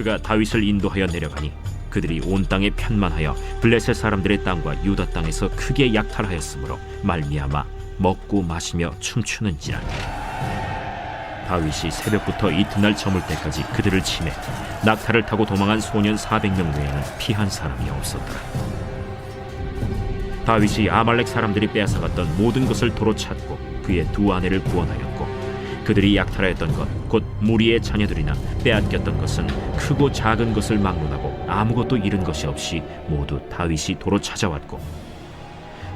그가 다윗을 인도하여 내려가니 그들이 온 땅에 편만하여 블레셋 사람들의 땅과 유다 땅에서 크게 약탈하였으므로 말미암아 먹고 마시며 춤추는지라. 다윗이 새벽부터 이튿날 저물 때까지 그들을 치매 낙타를 타고 도망한 소년 400명 외에는 피한 사람이 없었더라. 다윗이 아말렉 사람들이 빼앗아갔던 모든 것을 도로 찾고 그의 두 아내를 구원하였고 그들이 약탈하였던 것 곧 무리의 자녀들이나 빼앗겼던 것은 크고 작은 것을 막론하고 아무것도 잃은 것이 없이 모두 다윗이 도로 찾아왔고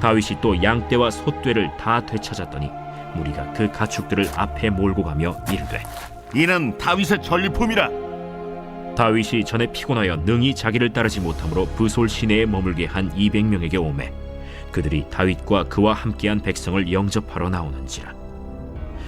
다윗이 또 양떼와 소떼를 다 되찾았더니 무리가 그 가축들을 앞에 몰고 가며 이르되 이는 다윗의 전리품이라. 다윗이 전에 피곤하여 능히 자기를 따르지 못하므로 부솔 시내에 머물게 한 200명에게 오매 그들이 다윗과 그와 함께한 백성을 영접하러 나오는지라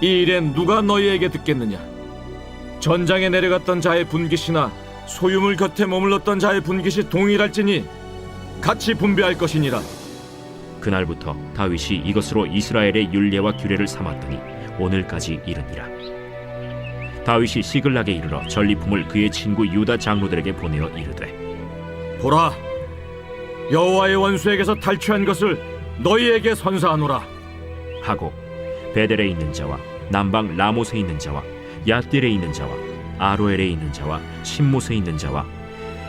이 일엔 누가 너희에게 듣겠느냐? 전장에 내려갔던 자의 분깃이나 소유물 곁에 머물렀던 자의 분깃이 동일할지니 같이 분배할 것이니라. 그날부터 다윗이 이것으로 이스라엘의 율례와 규례를 삼았더니 오늘까지 이르니라. 다윗이 시글락에 이르러 전리품을 그의 친구 유다 장로들에게 보내어 이르되 보라 여호와의 원수에게서 탈취한 것을 너희에게 선사하노라. 하고 베델에 있는 자와 남방 라못에 있는 자와 야딜에 있는 자와 아로엘에 있는 자와 신못에 있는 자와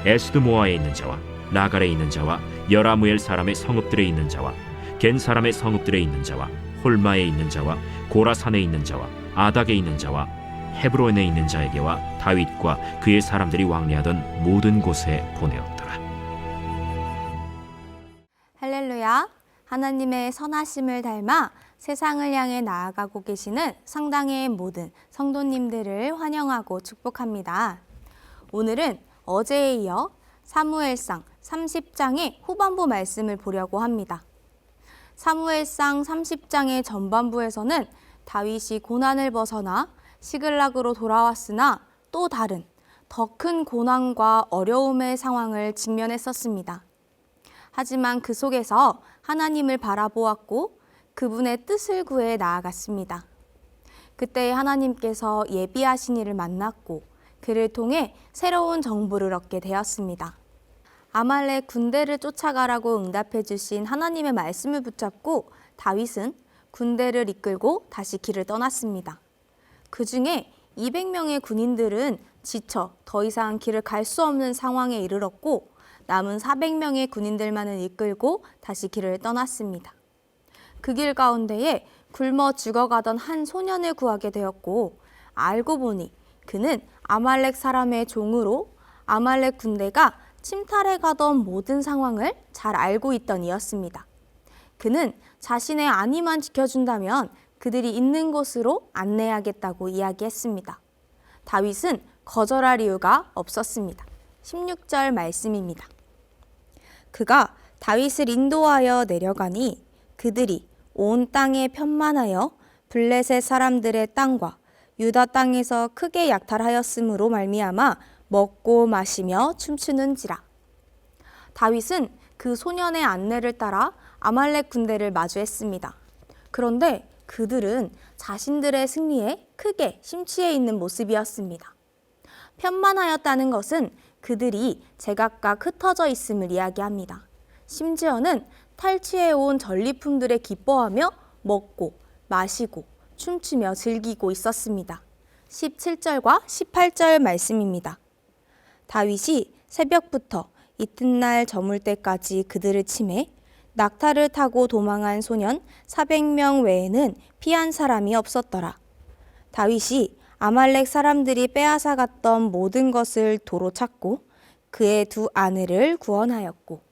에스드모아에 있는 자와 라갈에 있는 자와 여라무엘 사람의 성읍들에 있는 자와 겐 사람의 성읍들에 있는 자와 홀마에 있는 자와 고라산에 있는 자와 아닥에 있는 자와 헤브론에 있는 자에게와 다윗과 그의 사람들이 왕래하던 모든 곳에 보내었더라. 할렐루야. 하나님의 선하심을 닮아 세상을 향해 나아가고 계시는 성당의 모든 성도님들을 환영하고 축복합니다. 오늘은 어제에 이어 사무엘상 30장의 후반부 말씀을 보려고 합니다. 사무엘상 30장의 전반부에서는 다윗이 고난을 벗어나 시글락으로 돌아왔으나 또 다른 더 큰 고난과 어려움의 상황을 직면했었습니다. 하지만 그 속에서 하나님을 바라보았고 그분의 뜻을 구해 나아갔습니다. 그때 하나님께서 예비하신 이를 만났고 그를 통해 새로운 정보를 얻게 되었습니다. 아말렉 군대를 쫓아가라고 응답해 주신 하나님의 말씀을 붙잡고 다윗은 군대를 이끌고 다시 길을 떠났습니다. 그 중에 200명의 군인들은 지쳐 더 이상 길을 갈 수 없는 상황에 이르렀고 남은 400명의 군인들만을 이끌고 다시 길을 떠났습니다. 그 길 가운데에 굶어 죽어가던 한 소년을 구하게 되었고 알고 보니 그는 아말렉 사람의 종으로 아말렉 군대가 침탈해 가던 모든 상황을 잘 알고 있던 이였습니다. 그는 자신의 안위만 지켜준다면 그들이 있는 곳으로 안내하겠다고 이야기했습니다. 다윗은 거절할 이유가 없었습니다. 16절 말씀입니다. 그가 다윗을 인도하여 내려가니 그들이 온 땅에 편만하여 블레셋 사람들의 땅과 유다 땅에서 크게 약탈하였으므로 말미암아 먹고 마시며 춤추는지라. 다윗은 그 소년의 안내를 따라 아말렉 군대를 마주했습니다. 그런데 그들은 자신들의 승리에 크게 심취해 있는 모습이었습니다. 편만하였다는 것은 그들이 제각각 흩어져 있음을 이야기합니다. 심지어는 탈취해 온 전리품들에 기뻐하며 먹고 마시고 춤추며 즐기고 있었습니다. 17절과 18절 말씀입니다. 다윗이 새벽부터 이튿날 저물 때까지 그들을 치매 낙타를 타고 도망한 소년 400명 외에는 피한 사람이 없었더라. 다윗이 아말렉 사람들이 빼앗아 갔던 모든 것을 도로 찾고 그의 두 아내를 구원하였고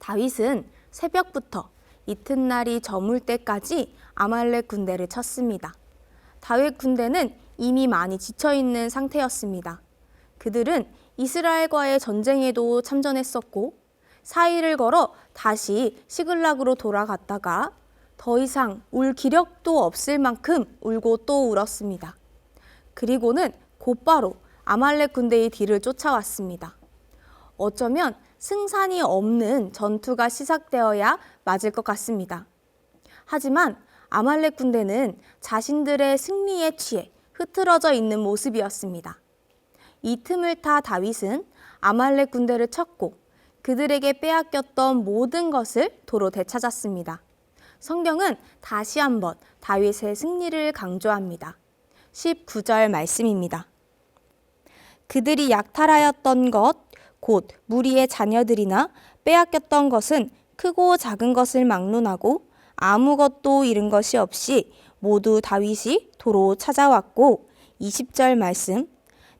다윗은 새벽부터 이튿날이 저물 때까지 아말렉 군대를 쳤습니다. 다윗 군대는 이미 많이 지쳐 있는 상태였습니다. 그들은 이스라엘과의 전쟁에도 참전했었고 사이를 걸어 다시 시글락으로 돌아갔다가 더 이상 울 기력도 없을 만큼 울고 또 울었습니다. 그리고는 곧바로 아말렉 군대의 뒤를 쫓아왔습니다. 어쩌면 승산이 없는 전투가 시작되어야 맞을 것 같습니다. 하지만 아말렉 군대는 자신들의 승리에 취해 흐트러져 있는 모습이었습니다. 이 틈을 타 다윗은 아말렉 군대를 쳤고 그들에게 빼앗겼던 모든 것을 도로 되찾았습니다. 성경은 다시 한번 다윗의 승리를 강조합니다. 19절 말씀입니다. 그들이 약탈하였던 것, 곧 무리의 자녀들이나 빼앗겼던 것은 크고 작은 것을 막론하고 아무것도 잃은 것이 없이 모두 다윗이 도로 찾아왔고 20절 말씀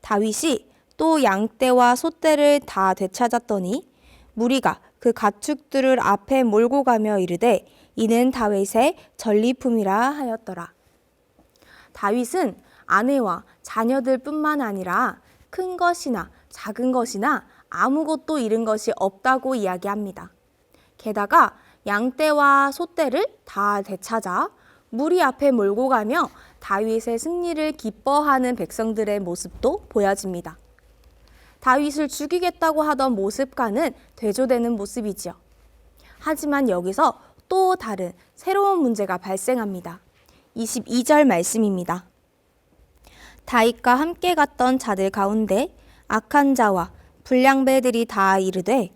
다윗이 또 양떼와 소떼를 다 되찾았더니 무리가 그 가축들을 앞에 몰고 가며 이르되 이는 다윗의 전리품이라 하였더라. 다윗은 아내와 자녀들뿐만 아니라 큰 것이나 작은 것이나 아무것도 잃은 것이 없다고 이야기합니다. 게다가 양떼와 소떼를 다 되찾아 무리 앞에 몰고 가며 다윗의 승리를 기뻐하는 백성들의 모습도 보여집니다. 다윗을 죽이겠다고 하던 모습과는 대조되는 모습이지요. 하지만 여기서 또 다른 새로운 문제가 발생합니다. 22절 말씀입니다. 다윗과 함께 갔던 자들 가운데 악한 자와 불량배들이 다 이르되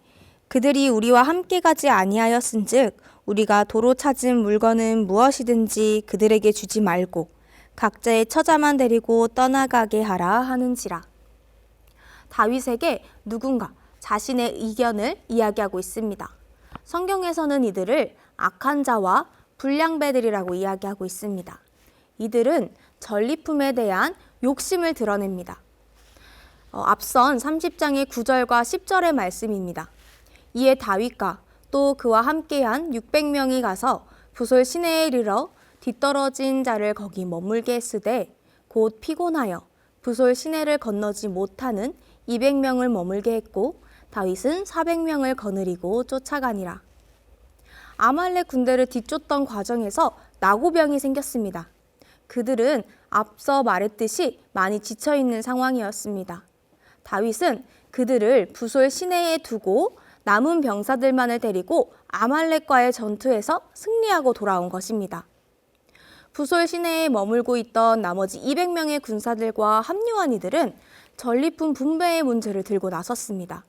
그들이 우리와 함께 가지 아니하였은즉 우리가 도로 찾은 물건은 무엇이든지 그들에게 주지 말고 각자의 처자만 데리고 떠나가게 하라 하는지라. 다윗에게 누군가 자신의 의견을 이야기하고 있습니다. 성경에서는 이들을 악한 자와 불량배들이라고 이야기하고 있습니다. 이들은 전리품에 대한 욕심을 드러냅니다. 어, 앞선 30장의 9절과 10절의 말씀입니다. 이에 다윗과 또 그와 함께한 600명이 가서 부솔 시내에 이르러 뒤떨어진 자를 거기 머물게 했으되 곧 피곤하여 부솔 시내를 건너지 못하는 200명을 머물게 했고 다윗은 400명을 거느리고 쫓아가니라. 아말렉 군대를 뒤쫓던 과정에서 나고병이 생겼습니다. 그들은 앞서 말했듯이 많이 지쳐 있는 상황이었습니다. 다윗은 그들을 부솔 시내에 두고 남은 병사들만을 데리고 아말렉과의 전투에서 승리하고 돌아온 것입니다. 부솔 시내에 머물고 있던 나머지 200명의 군사들과 합류한 이들은 전리품 분배의 문제를 들고 나섰습니다.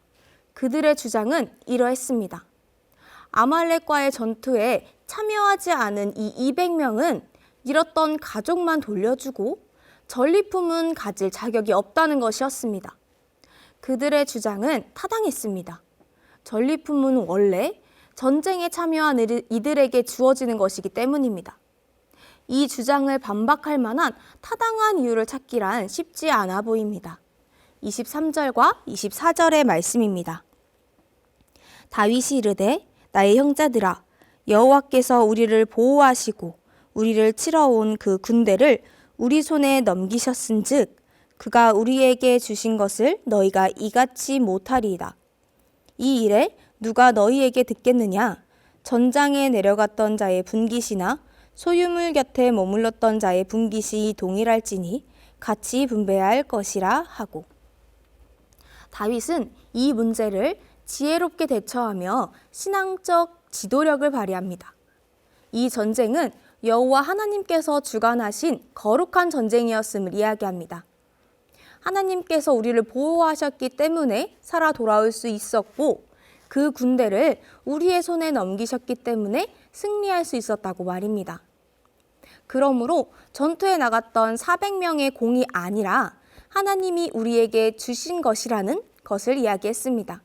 그들의 주장은 이러했습니다. 아말렉과의 전투에 참여하지 않은 이 200명은 잃었던 가족만 돌려주고 전리품은 가질 자격이 없다는 것이었습니다. 그들의 주장은 타당했습니다. 전리품은 원래 전쟁에 참여한 이들에게 주어지는 것이기 때문입니다. 이 주장을 반박할 만한 타당한 이유를 찾기란 쉽지 않아 보입니다. 23절과 24절의 말씀입니다. 다윗이 이르되 나의 형제들아 여호와께서 우리를 보호하시고 우리를 치러 온 그 군대를 우리 손에 넘기셨은즉 그가 우리에게 주신 것을 너희가 이같이 못하리이다. 이 일에 누가 너희에게 듣겠느냐? 전장에 내려갔던 자의 분깃이나 소유물 곁에 머물렀던 자의 분깃이 동일할지니 같이 분배할 것이라 하고. 다윗은 이 문제를 지혜롭게 대처하며 신앙적 지도력을 발휘합니다. 이 전쟁은 여호와 하나님께서 주관하신 거룩한 전쟁이었음을 이야기합니다. 하나님께서 우리를 보호하셨기 때문에 살아 돌아올 수 있었고 그 군대를 우리의 손에 넘기셨기 때문에 승리할 수 있었다고 말입니다. 그러므로 전투에 나갔던 400명의 공이 아니라 하나님이 우리에게 주신 것이라는 것을 이야기했습니다.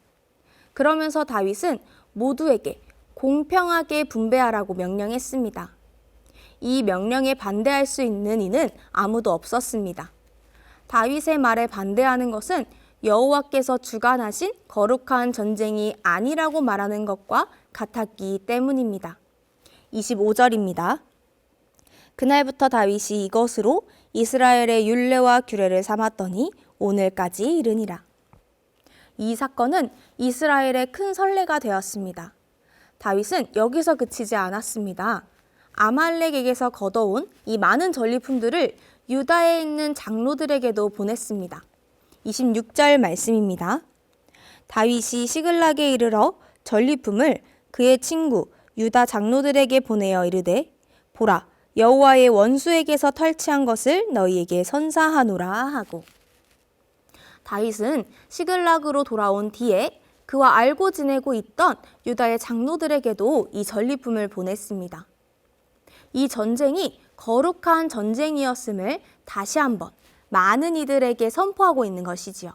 그러면서 다윗은 모두에게 공평하게 분배하라고 명령했습니다. 이 명령에 반대할 수 있는 이는 아무도 없었습니다. 다윗의 말에 반대하는 것은 여호와께서 주관하신 거룩한 전쟁이 아니라고 말하는 것과 같았기 때문입니다. 25절입니다. 그날부터 다윗이 이것으로 이스라엘의 율례와 규례를 삼았더니 오늘까지 이르니라. 이 사건은 이스라엘의 큰 선례가 되었습니다. 다윗은 여기서 그치지 않았습니다. 아말렉에게서 걷어온 이 많은 전리품들을 유다에 있는 장로들에게도 보냈습니다. 26절 말씀입니다. 다윗이 시글락에 이르러 전리품을 그의 친구 유다 장로들에게 보내어 이르되 보라 여호와의 원수에게서 털치한 것을 너희에게 선사하노라 하고 다윗은 시글락으로 돌아온 뒤에 그와 알고 지내고 있던 유다의 장로들에게도 이 전리품을 보냈습니다. 이 전쟁이 거룩한 전쟁이었음을 다시 한번 많은 이들에게 선포하고 있는 것이지요.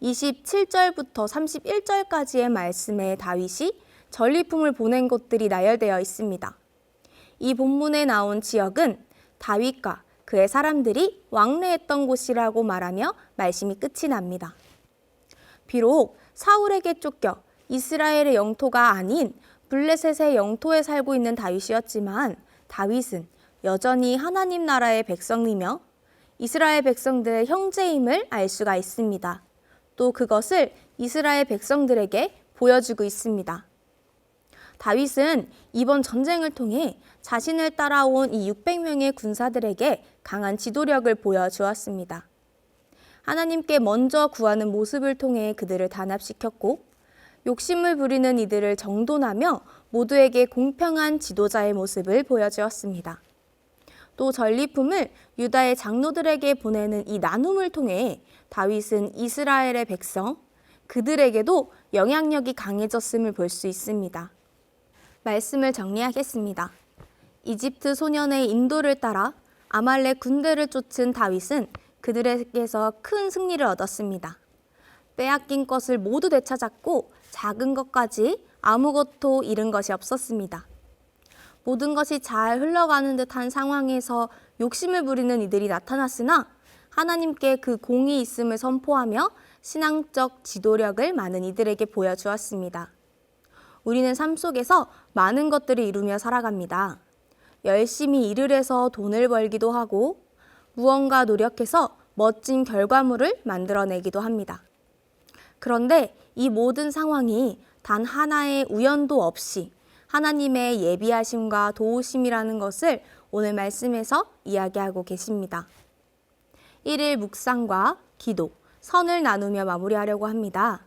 27절부터 31절까지의 말씀에 다윗이 전리품을 보낸 곳들이 나열되어 있습니다. 이 본문에 나온 지역은 다윗과 그의 사람들이 왕래했던 곳이라고 말하며 말씀이 끝이 납니다. 비록 사울에게 쫓겨 이스라엘의 영토가 아닌 블레셋의 영토에 살고 있는 다윗이었지만 다윗은 여전히 하나님 나라의 백성이며 이스라엘 백성들의 형제임을 알 수가 있습니다. 또 그것을 이스라엘 백성들에게 보여주고 있습니다. 다윗은 이번 전쟁을 통해 자신을 따라온 이 600명의 군사들에게 강한 지도력을 보여주었습니다. 하나님께 먼저 구하는 모습을 통해 그들을 단합시켰고 욕심을 부리는 이들을 정돈하며 모두에게 공평한 지도자의 모습을 보여주었습니다. 또 전리품을 유다의 장로들에게 보내는 이 나눔을 통해 다윗은 이스라엘의 백성, 그들에게도 영향력이 강해졌음을 볼 수 있습니다. 말씀을 정리하겠습니다. 이집트 소년의 인도를 따라 아말렉 군대를 쫓은 다윗은 그들에게서 큰 승리를 얻었습니다. 빼앗긴 것을 모두 되찾았고 작은 것까지 아무것도 잃은 것이 없었습니다. 모든 것이 잘 흘러가는 듯한 상황에서 욕심을 부리는 이들이 나타났으나 하나님께 그 공이 있음을 선포하며 신앙적 지도력을 많은 이들에게 보여주었습니다. 우리는 삶 속에서 많은 것들을 이루며 살아갑니다. 열심히 일을 해서 돈을 벌기도 하고 무언가 노력해서 멋진 결과물을 만들어내기도 합니다. 그런데 이 모든 상황이 단 하나의 우연도 없이 하나님의 예비하심과 도우심이라는 것을 오늘 말씀에서 이야기하고 계십니다. 1일 묵상과 기도, 선을 나누며 마무리하려고 합니다.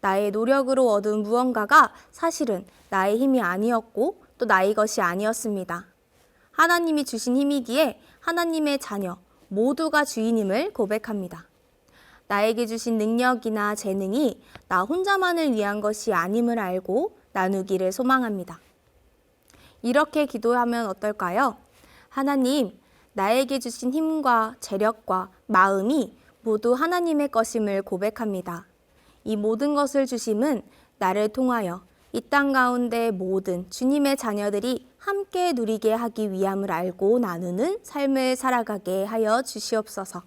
나의 노력으로 얻은 무언가가 사실은 나의 힘이 아니었고 또 나의 것이 아니었습니다. 하나님이 주신 힘이기에 하나님의 자녀 모두가 주인임을 고백합니다. 나에게 주신 능력이나 재능이 나 혼자만을 위한 것이 아님을 알고 나누기를 소망합니다. 이렇게 기도하면 어떨까요? 하나님, 나에게 주신 힘과 재력과 마음이 모두 하나님의 것임을 고백합니다. 이 모든 것을 주심은 나를 통하여 이 땅 가운데 모든 주님의 자녀들이 함께 누리게 하기 위함을 알고 나누는 삶을 살아가게 하여 주시옵소서.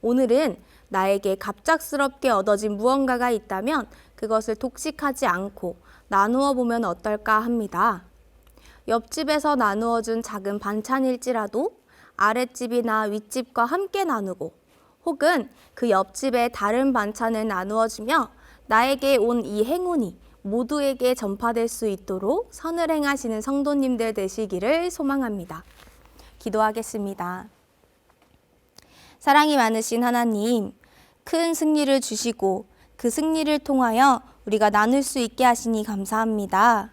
오늘은 나에게 갑작스럽게 얻어진 무언가가 있다면 그것을 독식하지 않고 나누어 보면 어떨까 합니다. 옆집에서 나누어 준 작은 반찬일지라도 아랫집이나 윗집과 함께 나누고 혹은 그 옆집의 다른 반찬을 나누어 주며 나에게 온 이 행운이 모두에게 전파될 수 있도록 선을 행하시는 성도님들 되시기를 소망합니다. 기도하겠습니다. 사랑이 많으신 하나님, 큰 승리를 주시고 그 승리를 통하여 우리가 나눌 수 있게 하시니 감사합니다.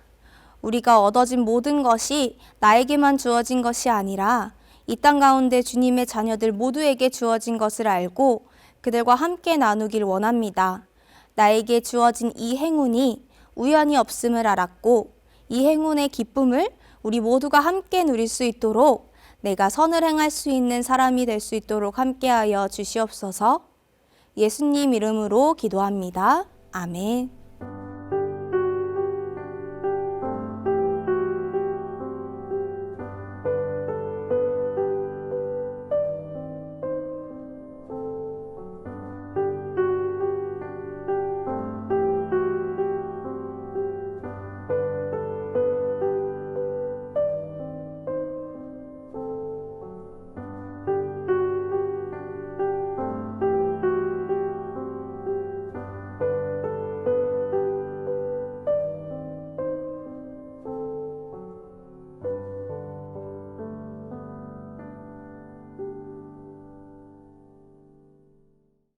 우리가 얻어진 모든 것이 나에게만 주어진 것이 아니라 이 땅 가운데 주님의 자녀들 모두에게 주어진 것을 알고 그들과 함께 나누길 원합니다. 나에게 주어진 이 행운이 우연히 없음을 알았고 이 행운의 기쁨을 우리 모두가 함께 누릴 수 있도록 내가 선을 행할 수 있는 사람이 될 수 있도록 함께하여 주시옵소서. 예수님 이름으로 기도합니다. 아멘.